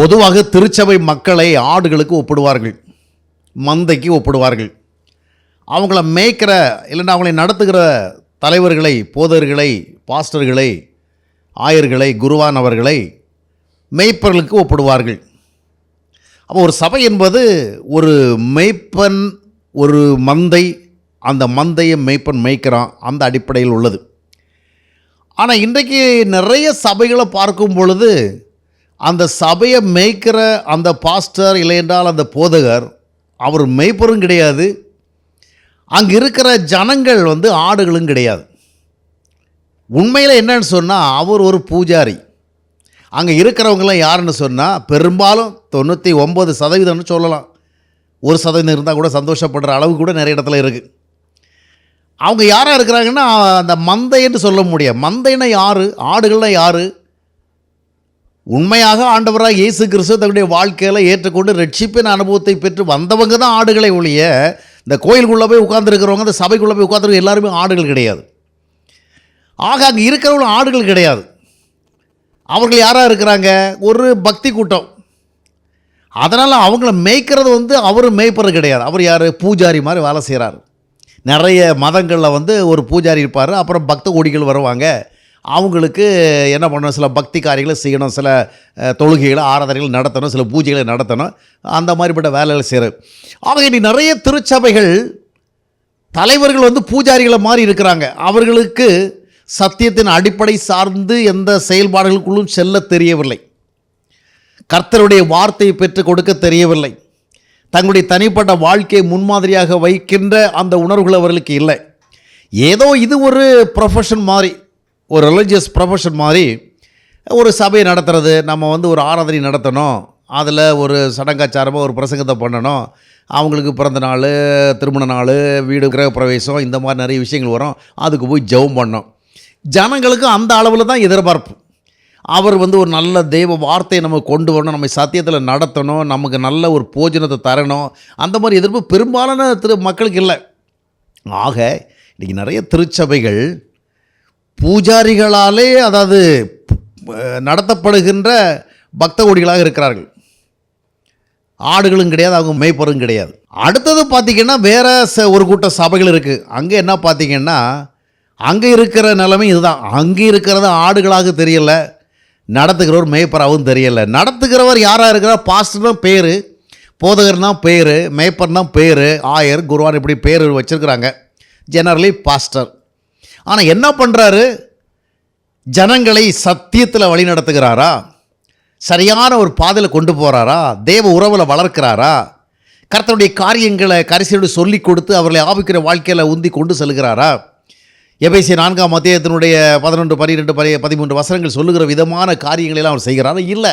பொதுவாக திருச்சபை மக்களை ஆடுகளுக்கு ஒப்பிடுவார்கள் மந்தைக்கு ஒப்பிடுவார்கள். அவங்கள மேய்க்கிற இல்லைன்னா அவங்களை நடத்துகிற தலைவர்களை போதர்களை பாஸ்டர்களை ஆயர்களை குருவானவர்களை மேய்ப்பர்களுக்கு ஒப்பிடுவார்கள். அப்போ ஒரு சபை என்பது ஒரு மெய்ப்பன் ஒரு மந்தை அந்த மந்தையை மெய்ப்பன் மேய்க்கிறான் அந்த அடிப்படையில் உள்ளது. ஆனால் இன்றைக்கு நிறைய சபைகளை பார்க்கும் பொழுது அந்த சபையை மேய்க்கிற அந்த பாஸ்டர் இல்லையென்றால் அந்த போதகர் அவர் மேய்ப்பரும் கிடையாது. அங்கே இருக்கிற ஜனங்கள் வந்து ஆடுகளும் கிடையாது. உண்மையில் என்னன்னு சொன்னால் அவர் ஒரு பூஜாரி. அங்கே இருக்கிறவங்களாம் யாருன்னு சொன்னால் பெரும்பாலும் தொண்ணூற்றி ஒம்பது சதவீதம்னு சொல்லலாம். ஒரு சதவீதம் இருந்தால் கூட சந்தோஷப்படுற அளவு கூட நிறைய இடத்துல இருக்குது அவங்க யாராக இருக்கிறாங்கன்னா அந்த மந்தைன்னு சொல்ல முடியாது. மந்தைன்னா யார்? ஆடுகள்னால் யார்? உண்மையாக ஆண்டவராக இயேசு கிறிஸ்து தன்னுடைய வாழ்க்கையில் ஏற்றுக்கொண்டு ரட்சிப்பின் அனுபவத்தை பெற்று வந்தவங்க தான் ஆடுகளை ஒழிய இந்த கோயிலுக்குள்ளே போய் உட்காந்துருக்கிறவங்க இந்த சபைக்குள்ளே போய் உட்காந்துருக்க எல்லாருமே ஆடுகள் கிடையாது. ஆக அங்கே இருக்கிறவங்களும் ஆடுகள் கிடையாது. அவர்கள் யாராக இருக்கிறாங்க? ஒரு பக்தி கூட்டம். அதனால் அவங்கள மேய்க்கிறது வந்து அவர் மேய்ப்பது கிடையாது. அவர் யார்? பூஜாரி மாதிரி வேலை செய்கிறார் நிறைய மதங்களில் வந்து ஒரு பூஜாரி இருப்பார். அப்புறம் பக்த கோடிகள் வருவாங்க. அவங்களுக்கு என்ன பண்ணணும்? சில பக்தி காரியங்களை செய்யணும் சில தொழுகைகளை ஆராதனைகள் நடத்தணும் சில பூஜைகளை நடத்தணும் அந்த மாதிரிப்பட்ட வேலைகளை செய்கிறது ஆக இனி நிறைய திருச்சபைகள் தலைவர்கள் வந்து பூஜாரிகளை மாதிரி இருக்கிறாங்க. அவர்களுக்கு சத்தியத்தின் அடிப்படை சார்ந்து எந்த செயல்பாடுகளுக்குள்ளும் செல்ல தெரியவில்லை. கர்த்தருடைய வார்த்தையை பெற்றுக் கொடுக்க தெரியவில்லை. தங்களுடைய தனிப்பட்ட வாழ்க்கையை முன்மாதிரியாக வைக்கின்ற அந்த உணர்வுகள் அவர்களுக்கு இல்லை. ஏதோ இது ஒரு ப்ரொஃபஷன் மாதிரி ஒரு ரிலிஜியஸ் ப்ரொஃபஷன் மாதிரி ஒரு சபையை நடத்துறது நம்ம வந்து ஒரு ஆராதனை நடத்தணும் அதில் ஒரு சடங்காச்சாரமாக ஒரு பிரசங்கத்தை பண்ணணும் அவங்களுக்கு பிறந்த நாள் திருமண நாள் வீடு கிரகப்பிரவேசம் இந்த மாதிரி நிறைய விஷயங்கள் வரும். அதுக்கு போய் ஜெபம் பண்ணோம் ஜனங்களுக்கு அந்த அளவில் தான் எதிர்பார்ப்பு. அவர் வந்து ஒரு நல்ல தெய்வ வார்த்தையை நம்ம கொண்டு வரணும் நம்ம சத்தியத்தில் நடத்தணும் நமக்கு நல்ல ஒரு போஜனத்தை தரணும். அந்த மாதிரி எதிர்ப்பு பெரும்பாலான திரு மக்களுக்கு இல்லை. ஆக இன்றைக்கி நிறைய திருச்சபைகள் பூஜாரிகளாலே அதாவது நடத்தப்படுகின்ற பக்த கோடிகளாக இருக்கிறார்கள். ஆடுகளும் கிடையாது அவங்க மேய்ப்பரும் கிடையாது. அடுத்தது பார்த்திங்கன்னா வேற ச ஒரு கூட்ட சபைகள் இருக்குது அங்கே என்ன பார்த்திங்கன்னா அங்கே இருக்கிற நிலைமை இதுதான். அங்கே இருக்கிறது ஆடுகளாக தெரியல நடத்துகிறவர் மேய்ப்பராகவும் தெரியல. நடத்துகிறவர் யாராக இருக்கிறார் பாஸ்டர் தான் பேர் போதகர் தான் பேர் மேய்ப்பர் தான் பேர் ஆயர் குருவான் இப்படி பேர் வச்சுருக்கிறாங்க. ஜெனரலி பாஸ்டர் ஆனால் என்ன பண்ணுறாரு ஜனங்களை சத்தியத்தில் வழி நடத்துகிறாரா? சரியான ஒரு பாதையில் கொண்டு போகிறாரா தேவ உறவில் வளர்க்கிறாரா? கர்த்தனுடைய காரியங்களை கரிசியோடு சொல்லி கொடுத்து அவர்களை ஆபிக்கிற வாழ்க்கையில் உந்தி கொண்டு செல்கிறாரா? எபேசிய நான்காம் மத்தியத்தினுடைய பதினொன்று பன்னிரெண்டு பதி பதிமூன்று வசனங்கள் சொல்லுகிற விதமான காரியங்களெல்லாம் அவர் செய்கிறாரா. இல்லை.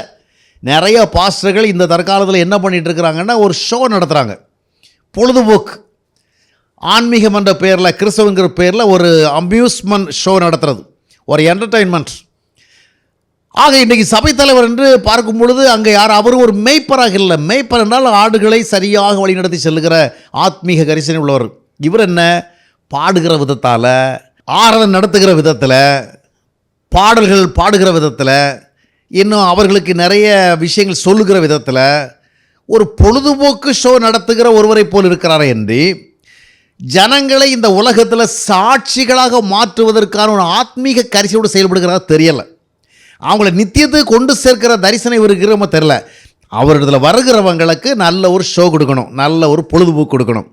நிறைய பாஸ்டர்கள் இந்த தற்காலத்தில் என்ன பண்ணிகிட்டு இருக்கிறாங்கன்னா ஒரு ஷோ நடத்துகிறாங்க பொழுதுபோக்கு. ஆன்மீகம் என்ற பேரில் கிறிஸ்தவங்கிற பேரில் ஒரு அம்யூஸ்மெண்ட் ஷோ நடத்துறது. ஒரு என்டர்டெயின்மெண்ட் ஆக இன்றைக்கி சபைத் தலைவர் என்று பார்க்கும் பொழுது அங்கே யார் அவர் ஒரு மேய்ப்பராக இல்லை. மேய்ப்பர் என்றால் ஆடுகளை சரியாக வழிநடத்தி செல்லுகிற ஆத்மீக கரிசனை உள்ளவர். இவர் என்ன? பாடுகிற விதத்தால் ஆராதனை நடத்துகிற விதத்தில் பாடல்கள் பாடுகிற விதத்தில் இன்னும் அவர்களுக்கு நிறைய விஷயங்கள் சொல்லுகிற விதத்தில் ஒரு பொழுதுபோக்கு ஷோ நடத்துகிற ஒருவரை போல் இருக்கிறாரே என்று ஜனங்களை இந்த உலகத்தில் சாட்சிகளாக மாற்றுவதற்கான ஒரு ஆத்மீக கரிசையோடு செயல்படுகிறதா தெரியலை. அவங்கள நித்தியத்துக்கு கொண்டு சேர்க்கிற தரிசனம் இவருக்கு நம்ம தெரில அவரிடத்தில் வருகிறவங்களுக்கு நல்ல ஒரு ஷோ கொடுக்கணும் நல்ல ஒரு பொழுதுபோக்கு கொடுக்கணும்.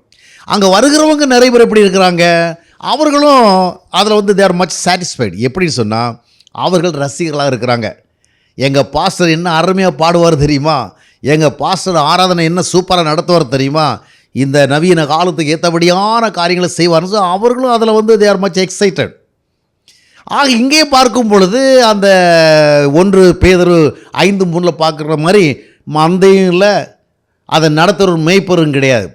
அங்கே வருகிறவங்க நிறைய பேர் எப்படி இருக்கிறாங்க? அவர்களும் அதில் வந்து தேர் மச் சாட்டிஸ்ஃபைடு எப்படின்னு சொன்னால் அவர்கள் ரசிகர்களாக இருக்கிறாங்க. எங்கள் பாஸ்டர் என்ன அருமையாக பாடுவார் தெரியுமா? எங்கள் பாஸ்டர் ஆராதனை என்ன சூப்பராக நடத்துவார் தெரியுமா? இந்த நவீன காலத்துக்கு ஏற்றபடியான காரியங்களை செய்வார்னு அவர்களும் அதில் வந்து தேர் மச் எக்ஸைட்டட் ஆக இங்கே பார்க்கும் பொழுது அந்த ஒன்று பேதரு ஐந்து மூணில் பார்க்குற மாதிரி மந்தையும் இல்லை அதை நடத்துகிற மெய்ப்பரும் கிடையாது.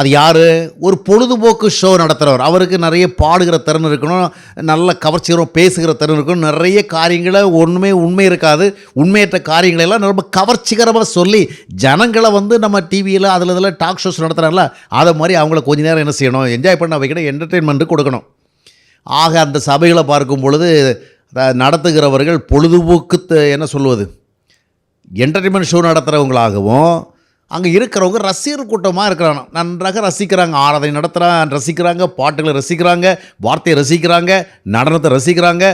அது யார்? ஒரு பொழுதுபோக்கு ஷோ நடத்துகிறவர் அவருக்கு நிறைய பாடுகிற திறன் இருக்கணும் நல்ல கவர்ச்சிகரம் பேசுகிற திறன் இருக்கணும். நிறைய காரியங்களை ஒன்றுமே உண்மை இருக்காது. உண்மையற்ற காரியங்களை எல்லாம் ரொம்ப கவர்ச்சிகரமாக சொல்லி ஜனங்களை வந்து நம்ம டிவியில் அதில் இதில் டாக் ஷோஸ் நடத்துகிறாங்கள அதை மாதிரி அவங்கள கொஞ்ச நேரம் என்ன செய்யணும்? என்ஜாய் பண்ண வைக்கணும் என்டர்டெயின்மெண்ட்டு கொடுக்கணும். ஆக அந்த சபைகளை பார்க்கும் பொழுது நடத்துகிறவர்கள் பொழுதுபோக்கு என்ன சொல்வது என்டர்டெயின்மெண்ட் ஷோ நடத்துகிறவங்களாகவும் அங்கே இருக்கிறவங்க ரசிகர் கூட்டமாக இருக்கிறாங்க. நன்றாக ரசிக்கிறாங்க. ஆராதனை நடத்துகிறாங்க ரசிக்கிறாங்க பாட்டுகளை ரசிக்கிறாங்க வார்த்தையை ரசிக்கிறாங்க நடனத்தை ரசிக்கிறாங்க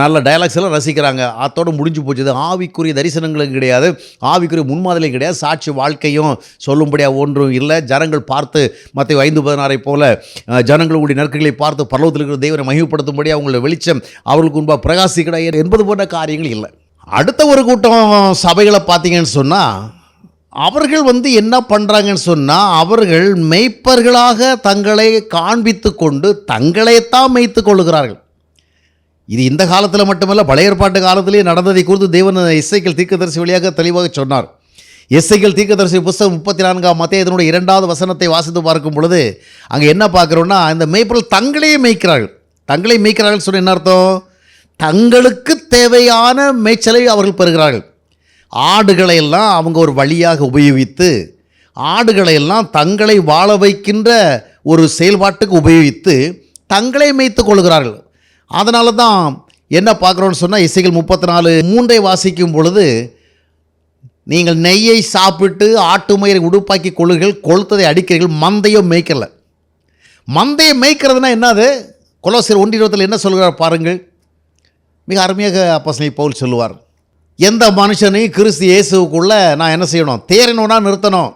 நல்ல டைலாக்ஸ் எல்லாம் ரசிக்கிறாங்க. அதோடு முடிஞ்சு போச்சுது. ஆவிக்குரிய தரிசனங்களும் கிடையாது. ஆவிக்குரிய முன்மாதிரியும் கிடையாது. சாட்சி வாழ்க்கையும் சொல்லும்படியாக ஒன்றும் இல்லை. ஜனங்கள் பார்த்து மற்ற ஐந்து பதினாறை போல ஜனங்களுடைய நற்களை பார்த்து பரலோகத்தில் இருக்கிற தெய்வனை மகிமைப்படுத்தும்படி அவங்கள வெளிச்சம் அவர்களுக்கு முன்பாக பிரகாசிக்கிற என்பது போன்ற காரியங்கள் இல்லை. அடுத்த ஒரு கூட்டம் சபைகளை பார்த்தீங்கன்னு சொன்னால் அவர்கள் வந்து என்ன பண்ணுறாங்கன்னு சொன்னால் அவர்கள் மெய்ப்பர்களாக தங்களை காண்பித்து கொண்டு தங்களைத்தான் மெய்த்து கொள்ளுகிறார்கள். இது இந்த காலத்தில் மட்டுமல்ல பழைய ஏற்பாட்டு காலத்திலேயே நடந்ததை குறித்து தேவன் இசைக்கல் தீர்க்கதரிசி வழியாக தெளிவாக சொன்னார். இசைக்கல் தீர்க்கதரிசி புஸ்தகம் முப்பத்தி நான்காம் மத்திய இதனுடைய இரண்டாவது வசனத்தை வாசித்து பார்க்கும் பொழுது அங்கே என்ன பார்க்குறோன்னா இந்த மெய்ப்பர்கள் தங்களையே மேய்க்கிறார்கள். தங்களை மெய்க்கிறார்கள் சொன்ன என்ன அர்த்தம்? தங்களுக்கு தேவையான மேய்ச்சலை அவர்கள் பெறுகிறார்கள். ஆடுகளை எல்லாம் அவங்க ஒரு வழியாக உபயோகித்து ஆடுகளை எல்லாம் தங்களை வாழ வைக்கின்ற ஒரு செயல்பாட்டுக்கு உபயோகித்து தங்களை மேய்த்து கொள்கிறார்கள். அதனால தான் என்ன பார்க்குறோன்னு சொன்னால் இசைகள் முப்பத்தி நாலு மூன்றை வாசிக்கும் பொழுது நீங்கள் நெய்யை சாப்பிட்டு ஆட்டு மயிரை உடுப்பாக்கி கொள்ளுகள் கொளுத்ததை அடிக்கிறீர்கள் மந்தையோ மேய்க்கலை. மந்தையை மேய்க்கிறதுனா என்னது? கொலோசியர் ஒன்றி இருபத்தில் என்ன சொல்கிறார் பாருங்கள். மிக அருமையாக அப்போ பவுல் சொல்லுவார். எந்த மனுஷனையும் கிறிஸ்து இயேசுக்குள்ளே நான் என்ன செய்யணும்? தேரணும்னா நிறுத்தணும்.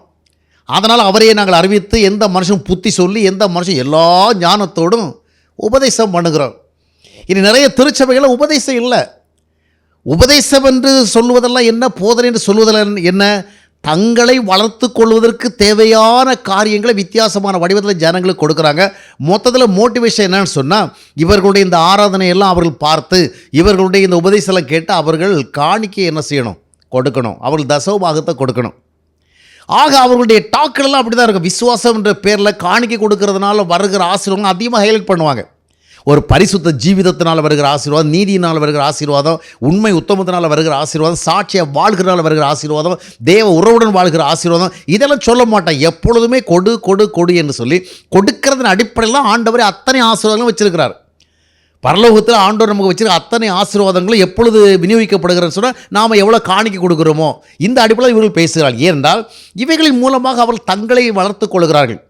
அதனால் அவரையே நாங்கள் அறிவித்து எந்த மனுஷன் புத்தி சொல்லி எந்த மனுஷன் எல்லா ஞானத்தோடும் உபதேசம் பண்ணுகிறோம். இனி நிறைய திருச்சபைகளில் உபதேசம் இல்லை. உபதேசம் என்று சொல்லுவதெல்லாம் என்ன? போதனை என்று சொல்வதில் என்ன? தங்களை வளர்த்து கொள்வதற்கு தேவையான காரியங்களை வித்தியாசமான வடிவத்தில் ஜனங்களுக்கு கொடுக்குறாங்க. மொத்தத்தில் மோட்டிவேஷன் என்னன்னு சொன்னால் இவர்களுடைய இந்த ஆராதனை எல்லாம் அவர்கள் பார்த்து இவர்களுடைய இந்த உபதேசம்லாம் கேட்டு அவர்கள் காணிக்கை என்ன செய்யணும்? கொடுக்கணும். அவர்கள் தசவபாகத்தை கொடுக்கணும். ஆக அவர்களுடைய டாக்கெல்லாம் அப்படி தான் இருக்கும். விசுவாசம்ன்ற பேரில் காணிக்கை கொடுக்கறதுனால வருகிற ஆசிரியர்கள் அதிகமாக ஹைலைட் பண்ணுவாங்க. ஒரு பரிசுத்த ஜீவிதத்தினால் வருகிற ஆசீர்வாதம் நீதியினால் வருகிற ஆசீர்வாதம் உண்மை உத்தமத்தினால் வருகிற ஆசீர்வாதம் சாட்சியை வாழ்கிறனால வருகிற ஆசீர்வாதம் தேவ உறவுடன் வாழ்கிற ஆசீர்வாதம் இதெல்லாம் சொல்ல மாட்டேன். எப்பொழுதுமே கொடு கொடு கொடு என்று சொல்லி கொடுக்கறதன் அடிப்படையில் ஆண்டவரை ஆண்டவரே அத்தனை ஆசீர்வாதங்களும் வச்சிருக்கிறார். பரலோகத்தில் ஆண்டவர் நமக்கு வச்சிருக்க அத்தனை ஆசீர்வாதங்களும் எப்பொழுது விநியோகிக்கப்படுகிறன்னு சொன்னால் நாம் எவ்வளோ காணிக்கை கொடுக்குறோமோ இந்த அடிப்படையில் இவர்கள் பேசுகிறார்கள் ஏனென்றால் இவைகளின் மூலமாக அவர்கள் தங்களை வளர்த்துக் கொள்கிறார்கள்.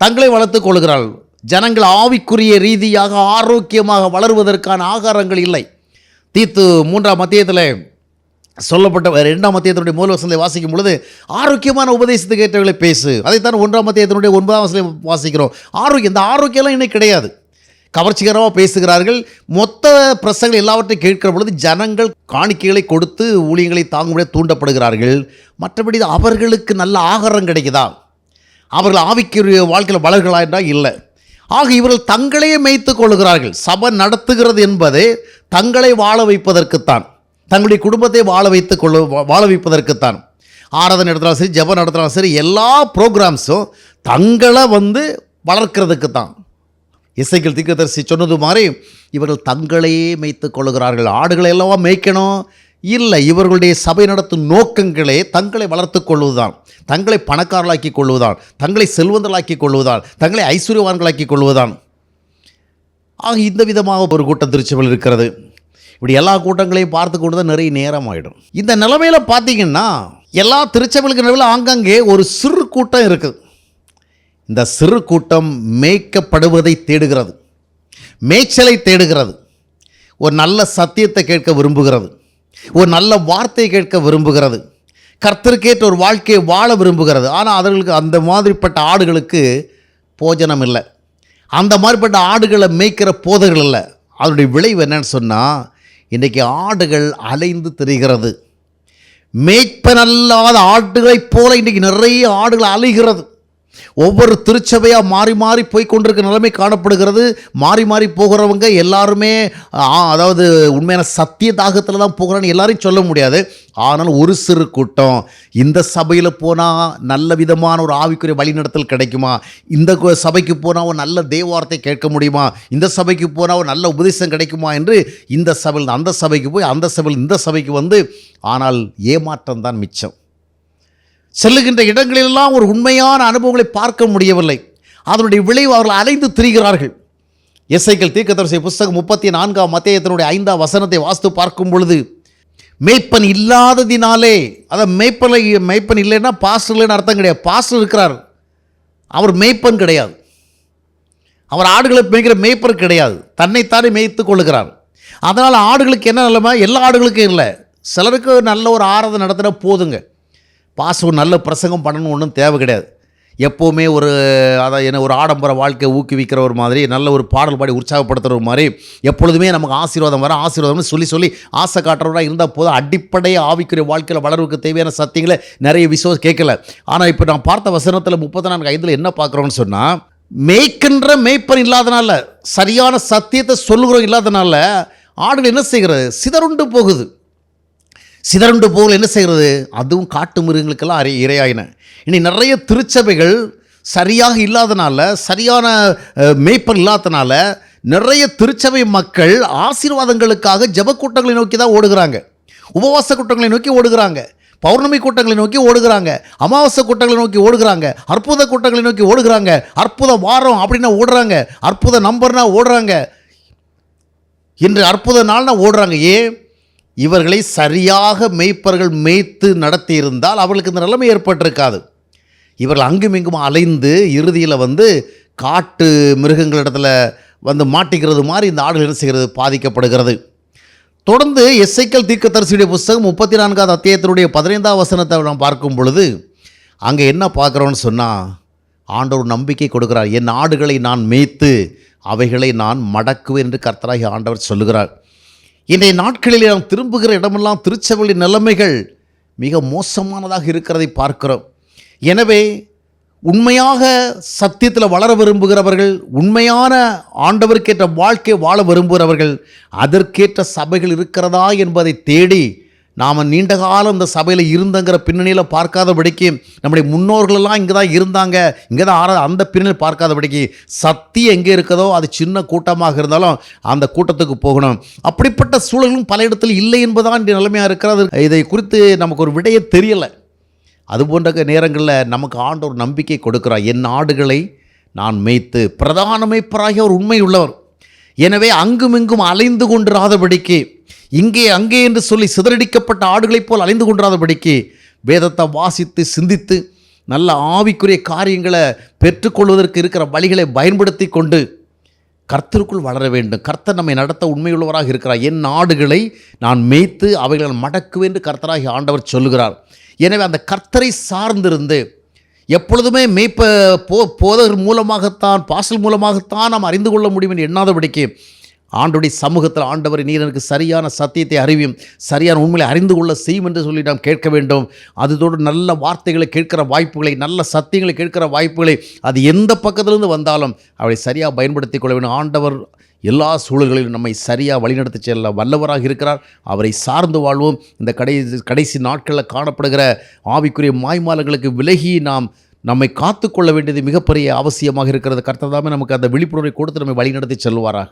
தங்களை வளர்த்துக் கொள்கிறார்கள். ஜனங்கள் ஆவிக்குரிய ரீதியாக ஆரோக்கியமாக வளருவதற்கான ஆகாரங்கள் இல்லை. தீத்து மூன்றாம் மத்தியத்தில் சொல்லப்பட்ட ரெண்டாம் மத்தியத்தினுடைய மூல வசனத்தை வாசிக்கும் பொழுது ஆரோக்கியமான உபதேசத்துக்கு ஏற்றவர்களை பேசு. அதைத்தான் ஒன்றாம் மத்தியத்தினுடைய ஒன்பதாம் வசனத்தை வாசிக்கிறோம். ஆரோக்கியம் இந்த ஆரோக்கியம்லாம் இன்னும் கிடையாது. கவர்ச்சிகரமாக பேசுகிறார்கள். மொத்த பிரசங்கள் எல்லாவற்றையும் கேட்கிற பொழுது ஜனங்கள் காணிக்கைகளை கொடுத்து ஊழியங்களை தாங்கும்படியாக தூண்டப்படுகிறார்கள். மற்றபடி அவர்களுக்கு நல்ல ஆகாரம் கிடைக்குதா? அவர்கள் ஆவிக்குரிய வாழ்க்கையில் வளர்களா என்றால் இல்லை. ஆக இவர்கள் தங்களையே மேய்த்து கொள்கிறார்கள் சபை நடத்துகிறது என்பதே தங்களை வாழ வைப்பதற்குத்தான். தங்களுடைய குடும்பத்தை வாழ வைத்து கொள்ள வாழ வைப்பதற்குத்தான். ஆராதனை நடத்தினாலும் சரி ஜபம் நடத்தினாலும் சரி எல்லா ப்ரோக்ராம்ஸும் தங்களை வந்து வளர்க்கறதுக்கு தான் இசைகள் திக்கதரிசி சொன்னது மாதிரி இவர்கள் தங்களையே மேய்த்து கொள்கிறார்கள் ஆடுகளை எல்லாம் மேய்க்கணும். இல்லை இவர்களுடைய சபை நடத்தும் நோக்கங்களே தங்களை வளர்த்து கொள்வதுதான். தங்களை பணக்காரர்களாக்கி கொள்வதுதான். தங்களை செல்வந்தர்களாக்கி கொள்வதுதான். தங்களை ஐஸ்வர்யவான்களாக்கி கொள்வதுதான். ஆக இந்த விதமாக ஒரு கூட்டம் திருச்சபையில் இருக்கிறது. இப்படி எல்லா கூட்டங்களையும் பார்த்து கொண்டு தான் நிறைய நேரம் ஆகிடும் இந்த நிலைமையில் பார்த்தீங்கன்னா எல்லா திருச்சபைகளுக்கு நிலவில் ஆங்காங்கே ஒரு சிறு கூட்டம் இருக்குது. இந்த சிறு கூட்டம் மேய்க்கப்படுவதை தேடுகிறது. மேய்ச்சலை தேடுகிறது. ஒரு நல்ல சத்தியத்தை கேட்க விரும்புகிறது. ஒரு நல்ல வார்த்தை கேட்க விரும்புகிறது. கர்த்தருக்கேற்ற ஒரு வாழ்க்கையை வாழ விரும்புகிறது. ஆனால் அவர்களுக்கு அந்த மாதிரிப்பட்ட ஆடுகளுக்கு போஜனம் இல்லை. அந்த மாதிரிப்பட்ட ஆடுகளை மேய்க்கிற போதர்கள் இல்லை. அதனுடைய விளைவு என்னன்னு சொன்னால் இன்றைக்கி ஆடுகள் அலைந்து திரிகிறது. மேய்ப்பனல்லாத ஆடுகளைப் போல இன்றைக்கி நிறைய ஆடுகள் அலைகிறது. ஒவ்வொரு திருச்சபையாக மாறி மாறி போய் கொண்டிருக்க நிலைமை காணப்படுகிறது. மாறி மாறி போகிறவங்க எல்லாருமே அதாவது உண்மையான சத்திய தாகத்தில் தான் போகிறான்னு எல்லாரையும் சொல்ல முடியாது. ஆனால் ஒரு சிறு கூட்டம் இந்த சபையில் போனால் நல்ல விதமான ஒரு ஆவிக்குரிய வழிநடத்தல் கிடைக்குமா? இந்த சபைக்கு போனால் ஒரு நல்ல தேவார்த்தை கேட்க முடியுமா? இந்த சபைக்கு போனால் ஒரு நல்ல உபதேசம் கிடைக்குமா? என்று இந்த சபையில் அந்த சபைக்கு போய் அந்த சபையில் இந்த சபைக்கு வந்து ஆனால் ஏமாற்றம் தான் மிச்சம். செல்லுகின்ற இடங்களிலெல்லாம் ஒரு உண்மையான அனுபவங்களை பார்க்க முடியவில்லை. அதனுடைய விளைவு அவர்கள் அலைந்து திரிகிறார்கள். எஸ்ஐக்கள் தீர்க்கதரிசி புஸ்தகம் முப்பத்தி நான்காம் மத்தியத்தினுடைய ஐந்தாம் வசனத்தை வாஸ்து பார்க்கும் பொழுது மேய்ப்பன் இல்லாததினாலே அதை மேய்ப்பனை மேய்ப்பன் இல்லைன்னா பாஸ்டர் இல்லைன்னு அர்த்தம் கிடையாது. பாஸ்டர் இருக்கிறார். அவர் மேய்ப்பன் கிடையாது. அவர் ஆடுகளை மேய்க்கிற மேய்ப்பர் கிடையாது. தன்னைத்தானே மேய்த்து கொள்ளுகிறார். அதனால் ஆடுகளுக்கு என்ன நிலைமை எல்லா ஆடுகளுக்கும் இல்லை. சிலருக்கு நல்ல ஒரு ஆராதனை நடத்தினா போதுங்க. பாசம் நல்ல பிரசங்கம் பண்ணணும் ஒன்றும் தேவை கிடையாது. எப்போவுமே ஒரு அதான் என்ன ஒரு ஆடம்பர வாழ்க்கையை ஊக்குவிக்கிற ஒரு மாதிரி நல்ல ஒரு பாடல் பாடி உற்சாகப்படுத்துகிற ஒரு மாதிரி எப்பொழுதுமே நமக்கு ஆசீர்வாதம் வர ஆசீர்வாதம்னு சொல்லி சொல்லி ஆசை காட்டுறவராக இருந்தால் போதும். அடிப்படை ஆவிக்குரிய வாழ்க்கையில் வளர்வுக்கு தேவையான சத்தியங்களை நிறைய விசுவாசம் கேட்கல. ஆனால் இப்போ நான் பார்த்த வசனத்தில் முப்பத்தி நான்கு ஐந்தில் என்ன பார்க்குறோன்னு சொன்னால் மேய்க்கின்ற மேய்ப்பன் இல்லாதனால சரியான சத்தியத்தை சொல்லுகிறோம் இல்லாதனால ஆடுகள் என்ன செய்கிறது? சிதறுண்டு போகுது. சிதறுண்டு போகல என்ன செய்கிறது? அதுவும் காட்டு மிருகங்களுக்கெல்லாம் அரை இரையாயின. இனி நிறைய திருச்சபைகள் சரியாக இல்லாதனால சரியான அஹ், இல்லாதனால நிறைய திருச்சபை மக்கள் ஆசீர்வாதங்களுக்காக ஜெப கூட்டங்களை நோக்கி தான் ஓடுகிறாங்க. உபவாச கூட்டங்களை நோக்கி ஓடுகிறாங்க. பௌர்ணமி கூட்டங்களை நோக்கி ஓடுகிறாங்க. அமாவாசை கூட்டங்களை நோக்கி ஓடுகிறாங்க. அற்புத கூட்டங்களை நோக்கி ஓடுகிறாங்க. அற்புத வாரம் அப்படின்னா ஓடுறாங்க. அற்புத நம்பர்னா ஓடுறாங்க. இன்று அற்புத நாள்னா ஓடுறாங்க. ஏன்? இவர்களை சரியாக மெய்ப்பர்கள் மேய்த்து நடத்தியிருந்தால் அவர்களுக்கு இந்த நிலைமை ஏற்பட்டிருக்காது. இவர்கள் அங்கும் இங்கும் அலைந்து இறுதியில் வந்து காட்டு மிருகங்களிடத்தில் வந்து மாட்டிக்கிறது மாதிரி இந்த ஆடுகள் என்ன செய்கிறது? பாதிக்கப்படுகிறது. தொடர்ந்து எஸ்ஐக்கல் தீர்க்கதரிசியுடைய புஸ்தகம் முப்பத்தி நான்காவது அத்தியாயத்தினுடைய பதினைந்தாம் வசனத்தை நாம் பார்க்கும் பொழுது அங்கே என்ன பார்க்குறோன்னு சொன்னால் ஆண்டவர் நம்பிக்கை கொடுக்கிறார். என் ஆடுகளை நான் மேய்த்து அவைகளை நான் மடக்குவேன் என்று கர்த்தராகி ஆண்டவர் சொல்லுகிறார். இன்றைய நாட்களில் நாம் திரும்புகிற இடமெல்லாம் திருச்சபையின் நிலைமைகள் மிக மோசமானதாக இருக்கிறதை பார்க்கிறோம். எனவே உண்மையாக சத்தியத்தில் வளர விரும்புகிறவர்கள் உண்மையான ஆண்டவருக்கேற்ற வாழ்க்கை வாழ விரும்புகிறவர்கள் அதற்கேற்ற சபைகள் இருக்கிறதா என்பதை தேடி நாம் நீண்ட காலம் இந்த சபையில் இருந்தங்கிற பின்னணியில் பார்க்காதபடிக்கு நம்முடைய முன்னோர்களெல்லாம் இங்கே தான் இருந்தாங்க. இங்கே தான் ஆரா அந்த பின்னணியில் பார்க்காதபடிக்கு சக்தி எங்கே இருக்கதோ அது சின்ன கூட்டமாக இருந்தாலும் அந்த கூட்டத்துக்கு போகணும். அப்படிப்பட்ட சூழலும் பல இடத்தில் இல்லை என்பதுதான் நிலைமையாக இருக்கிறது. இதை குறித்து நமக்கு ஒரு விடையே தெரியலை. அது போன்ற நேரங்களில் நமக்கு ஆண்டவர் நம்பிக்கை கொடுக்குறார். என் ஆடுகளை நான் மேய்த்து பிரதான மேய்ப்பராகிய ஒரு உண்மை உள்ளவர். எனவே அங்குமிங்கும் அலைந்து கொண்டிராதபடிக்கு இங்கே அங்கே என்று சொல்லி சிதறடிக்கப்பட்ட ஆடுகளைப் போல் அலைந்து கொண்டாதபடிக்கு வேதத்தை வாசித்து சிந்தித்து நல்ல ஆவிக்குரிய காரியங்களை பெற்றுக்கொள்வதற்கு இருக்கிற வழிகளை பயன்படுத்தி கொண்டு கர்த்தருக்குள் வளர வேண்டும். கர்த்தர் நம்மை நடத்த உண்மையுள்ளவராக இருக்கிறார். என் நாடுகளை நான் மேய்த்து அவைகளை மடக்குவேன் என்று கர்த்தராகி ஆண்டவர் சொல்லுகிறார். எனவே அந்த கர்த்தரை சார்ந்திருந்து எப்பொழுதுமே மேய்ப்ப போ போதகர் மூலமாகத்தான் பாசல் மூலமாகத்தான் நாம் அறிந்து கொள்ள முடியும் என்று எண்ணாதபடிக்கு ஆண்டுடைய சமூகத்தில் ஆண்டவர் நீர் எனக்கு சரியான சத்தியத்தை அறிவியும் சரியான உண்மையை அறிந்து கொள்ள செய்யும் என்று சொல்லி நாம் கேட்க வேண்டும். அதோடு நல்ல வார்த்தைகளை கேட்கிற வாய்ப்புகளை நல்ல சத்தியங்களை கேட்கிற வாய்ப்புகளை அது எந்த பக்கத்திலிருந்து வந்தாலும் அவளை சரியாக பயன்படுத்தி கொள்ள வேண்டும். ஆண்டவர் எல்லா சூழல்களிலும் நம்மை சரியாக வழிநடத்தி செல்ல வல்லவராக இருக்கிறார். அவரை சார்ந்து வாழ்வோம். இந்த கடைசி கடைசி நாட்களில் காணப்படுகிற ஆவிக்குரிய மாய்மாலங்களுக்கு விலகி நாம் நம்மை காத்துக்கொள்ள வேண்டியது மிகப்பெரிய அவசியமாக இருக்கிறது. கர்த்ததாமே நமக்கு அந்த விழிப்புணர்வை கொடுத்து நம்மை வழிநடத்தி செல்வாராக